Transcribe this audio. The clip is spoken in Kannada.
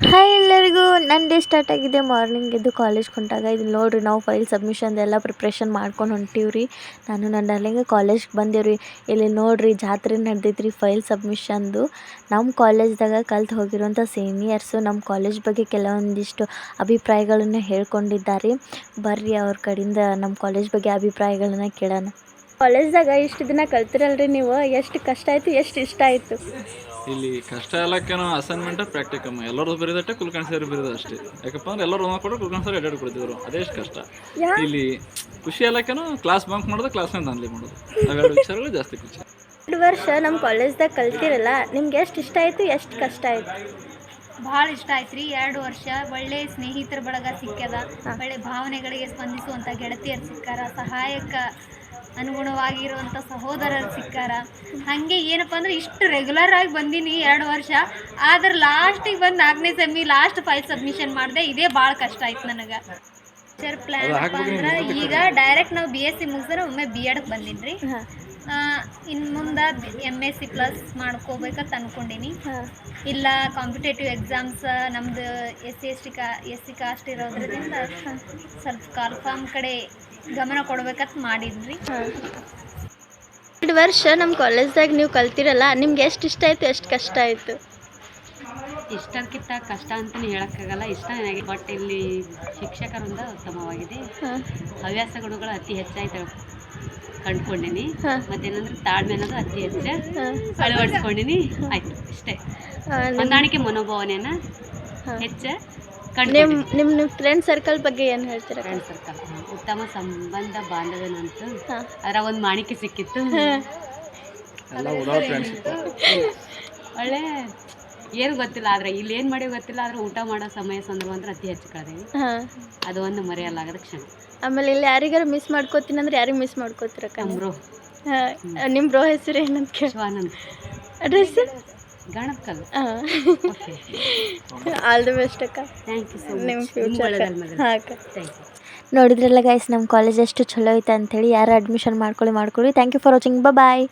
ಹಾಯ್ ಎಲ್ಲರಿಗೂ ಡೇ ಸ್ಟಾರ್ಟ್ ಆಗಿದೆ. ಮಾರ್ನಿಂಗ್ ಎದ್ದು ಕಾಲೇಜ್ ಹೊಂಟಾಗ ಇದು ನೋಡಿರಿ, ನಾವು ಫೈಲ್ ಸಬ್ಮಿಷನ್ ಎಲ್ಲ ಪ್ರಿಪ್ರೇಷನ್ ಮಾಡ್ಕೊಂಡು ಹೊಂಟೀವಿ ರೀ ನಾನು ನನ್ನ ಡರ್ಲಿಂಗ್ ಕಾಲೇಜ್ಗೆ ಬಂದೇವ್ರಿ. ಇಲ್ಲಿ ನೋಡಿರಿ, ಜಾತ್ರೆ ನಡ್ದೈತೆ ರೀ ಫೈಲ್ ಸಬ್ಮಿಷನ್ದು ನಮ್ಮ ಕಾಲೇಜ್ದಾಗ ಕಲ್ತು ಹೋಗಿರುವಂಥ ಸೀನಿಯರ್ಸು ನಮ್ಮ ಕಾಲೇಜ್ ಬಗ್ಗೆ ಕೆಲವೊಂದಿಷ್ಟು ಅಭಿಪ್ರಾಯಗಳನ್ನು ಹೇಳ್ಕೊಂಡಿದ್ದಾರೆ. ಬರ್ರಿ ಅವ್ರ ಕಡೆಯಿಂದ ನಮ್ಮ ಕಾಲೇಜ್ ಬಗ್ಗೆ ಅಭಿಪ್ರಾಯಗಳನ್ನ ಕೇಳೋಣ. ಕಾಲೇಜ್ದಾಗ ಇಷ್ಟು ದಿನ ಕಲ್ತಿರಲ್ರಿ ನೀವು? ಎಷ್ಟು ಕಷ್ಟ ಆಯಿತು, ಎಷ್ಟು ಇಷ್ಟ ಆಯಿತು? ಇಲ್ಲಿ ಕಷ್ಟ ಎಲ್ಲಕ್ಕೇನೋ ಅಸೈನ್ಮೆಂಟ್ ಪ್ರಾಕ್ಟಿಕಮ್ ಎಲ್ಲರೂ ಬರೀದಟ್ಟೆ ಕುಲ್ಕರ್ಣಿ ಸರ್ ಬರೀದ ಅಷ್ಟೇ. ಯಾಕಪ್ಪ ಅಂದ್ರೆ ಎಲ್ಲರೂ ಒಂದೊಂದು ಕೊಟ್ಟರು ಕುಲ್ಕರ್ಣಿ ಸರ್ ಎರಡು ಕೊಡ್ತಿದ್ರು. ಅದೆಷ್ಟು ಕಷ್ಟ. ಇಲ್ಲಿ ಖುಷಿ ಎಲ್ಲಕ್ಕೇನೋ ಕ್ಲಾಸ್ ಬಂಕ್ ಮಾಡೋದು ಕ್ಲಾಸ್ನಾಗ ದಾನ್ಲಿ ಮಾಡೋದು. ಅವೆರಡು ವಿಚಾರಗಳು ಜಾಸ್ತಿ ಖುಷಿ. ಎರಡು ವರ್ಷ ನಮ್ಮ ಕಾಲೇಜ್ದಾಗ ಕಲ್ತಿರಲ್ಲ ನಿಮ್ಗೆ ಎಷ್ಟು ಇಷ್ಟ ಆಯಿತು ಎಷ್ಟು ಕಷ್ಟ ಆಯಿತು? ಭಾಳ ಇಷ್ಟ ಆಯ್ತು ರೀ. ಎರಡು ವರ್ಷ ಒಳ್ಳೆ ಸ್ನೇಹಿತರ ಬಳಗ ಸಿಕ್ಕ್ಯದ. ಒಳ್ಳೆ ಭಾವನೆಗಳಿಗೆ ಸ್ಪಂದಿಸುವಂಥ ಗೆಳತಿಯರು ಸಿಕ್ಕಾರ. ಸಹಾಯಕ ಅನುಗುಣವಾಗಿರುವಂಥ ಸಹೋದರರು ಸಿಕ್ಕಾರ. ಹಾಗೆ ಏನಪ್ಪ ಅಂದ್ರೆ ಇಷ್ಟು ರೆಗ್ಯುಲರ್ ಆಗಿ ಬಂದೀನಿ ಎರಡು ವರ್ಷ. ಆದ್ರೆ ಲಾಸ್ಟಿಗೆ ಬಂದು ನಾಲ್ಕನೇ ಸೆಮಿ ಲಾಸ್ಟ್ ಫೈಲ್ ಸಬ್ಮಿಷನ್ ಮಾಡಿದೆ. ಇದೇ ಭಾಳ ಕಷ್ಟ ಆಯ್ತು ನನಗೆ. ಫ್ಯೂಚರ್ ಪ್ಲ್ಯಾನ್ ಅಂದ್ರೆ ಈಗ ಡೈರೆಕ್ಟ್ ನಾವು ಬಿ ಎಸ್ ಸಿ ಮುಗಿದ್ರೆ ಒಮ್ಮೆ ಬಿ ಎಡ್ಗೆ ಬಂದೀನಿ ರೀ ಇನ್ನು ಮುಂದೆ ಎಂ ಎಸ್ ಸಿ ಪ್ಲಸ್ ಮಾಡ್ಕೋಬೇಕಂತ ಅನ್ಕೊಂಡೀನಿ. ಇಲ್ಲ ಕಾಂಪಿಟೇಟಿವ್ ಎಕ್ಸಾಮ್ಸ್ ನಮ್ದು ಎಸ್ ಸಿ ಎಸ್ ಟಿ ಕಾ ಎಸ್ ಸಿ ಕಾಸ್ಟ್ ಇರೋದ್ರಿಂದ ಸ್ವಲ್ಪ ಕಾಲ್ಫಾರ್ಮ್ ಕಡೆ ಗಮನ ಕೊಡ್ಬೇಕಂತ ಮಾಡಿದ್ರಿ ಎರಡು ವರ್ಷ ನಮ್ಮ ಕಾಲೇಜ್ದಾಗ ನೀವು ಕಲ್ತಿರಲ್ಲ ನಿಮ್ಗೆ ಎಷ್ಟು ಇಷ್ಟ ಆಯಿತು ಎಷ್ಟು ಕಷ್ಟ ಆಯಿತು? ಇಷ್ಟಕ್ಕಿಂತ ಕಷ್ಟ ಅಂತಲೇ ಹೇಳೋಕ್ಕಾಗಲ್ಲ. ಇಷ್ಟ ನನಗೆ ಬಟ್ ಇಲ್ಲಿ ಶಿಕ್ಷಕರಿಂದ ಉತ್ತಮವಾಗಿದೆ. ಹವ್ಯಾಸ ಗುಣಗಳು ಅತಿ ಹೆಚ್ಚಾಗಿ ಕಂಡ್ಕೊಂಡೀನಿ. ಮತ್ತೇನಂದ್ರೆ ತಾಳ್ಮೆ ಅನ್ನೋದು ಅತಿ ಹೆಚ್ಚು ಅಳವಡಿಸ್ಕೊಂಡಿನಿ. ಆಯ್ತು ಇಷ್ಟೇ. ಹೊಂದಾಣಿಕೆ ಮನೋಭಾವನೆಯನ್ನ ಹೆಚ್ಚ ನಿಮ್ಮ ನಿಮ್ಮ ನಿಮ್ಮ ಫ್ರೆಂಡ್ ಸರ್ಕಲ್ ಬಗ್ಗೆ ಏನು ಹೇಳ್ತೀರಾ? ಫ್ರೆಂಡ್ ಸರ್ಕಲ್ ಉತ್ತಮ ಸಂಬಂಧ ಬಾಂಧವ್ಯನಂತೂ ಅದರ ಒಂದು ಮಾಣಿಕೆ ಸಿಕ್ಕಿತ್ತು. ಒಳ್ಳೆ ಏನು ಗೊತ್ತಿಲ್ಲ ಆದ್ರೆ ಇಲ್ಲಿ ಏನು ಮಾಡಿ ಗೊತ್ತಿಲ್ಲ ಆದ್ರೆ ಊಟ ಮಾಡೋ ಸಮಯ ಸಂದರ್ಭ ಅಂದ್ರೆ ಅತಿ ಹೆಚ್ಚು ಕಳೆದೀವಿ ಹಾಂ. ಅದು ಒಂದು ಮರೆಯಲಾಗದ ಕ್ಷಣ. ಆಮೇಲೆ ಇಲ್ಲಿ ಯಾರಿಗಾರು ಮಿಸ್ ಮಾಡ್ಕೋತೀನಿ ಅಂದ್ರೆ ಯಾರಿಗೆ ಮಿಸ್ ಮಾಡ್ಕೋತೀರಕ್ಕ ನಮ್ರು ಹಾಂ ನಿಮ್ಮ ಬ್ರೋ ಹೆಸರು ಏನಂತ ಕೇಳಿ. Shivanand. Address okay all the best ಅಕ್ಕ. ಥ್ಯಾಂಕ್ ಯು ಸೊ ನಿಮ್ಮ ಫ್ಯೂಚರ್ ಹಾಂ ಅಕ್ಕ. ಥ್ಯಾಂಕ್ ಯು ನೋಡಿದ್ರಲ್ಲ ಗೈಸ್ ನಮ್ಮ ಕಾಲೇಜ್ ಎಷ್ಟು ಚಲೋ ಐತೆ ಅಂಥೇಳಿ ಯಾರು ಅಡ್ಮಿಷನ್ ಮಾಡ್ಕೊಳ್ಳಿ ಮಾಡ್ಕೊಳ್ಳಿ. Thank you for watching bye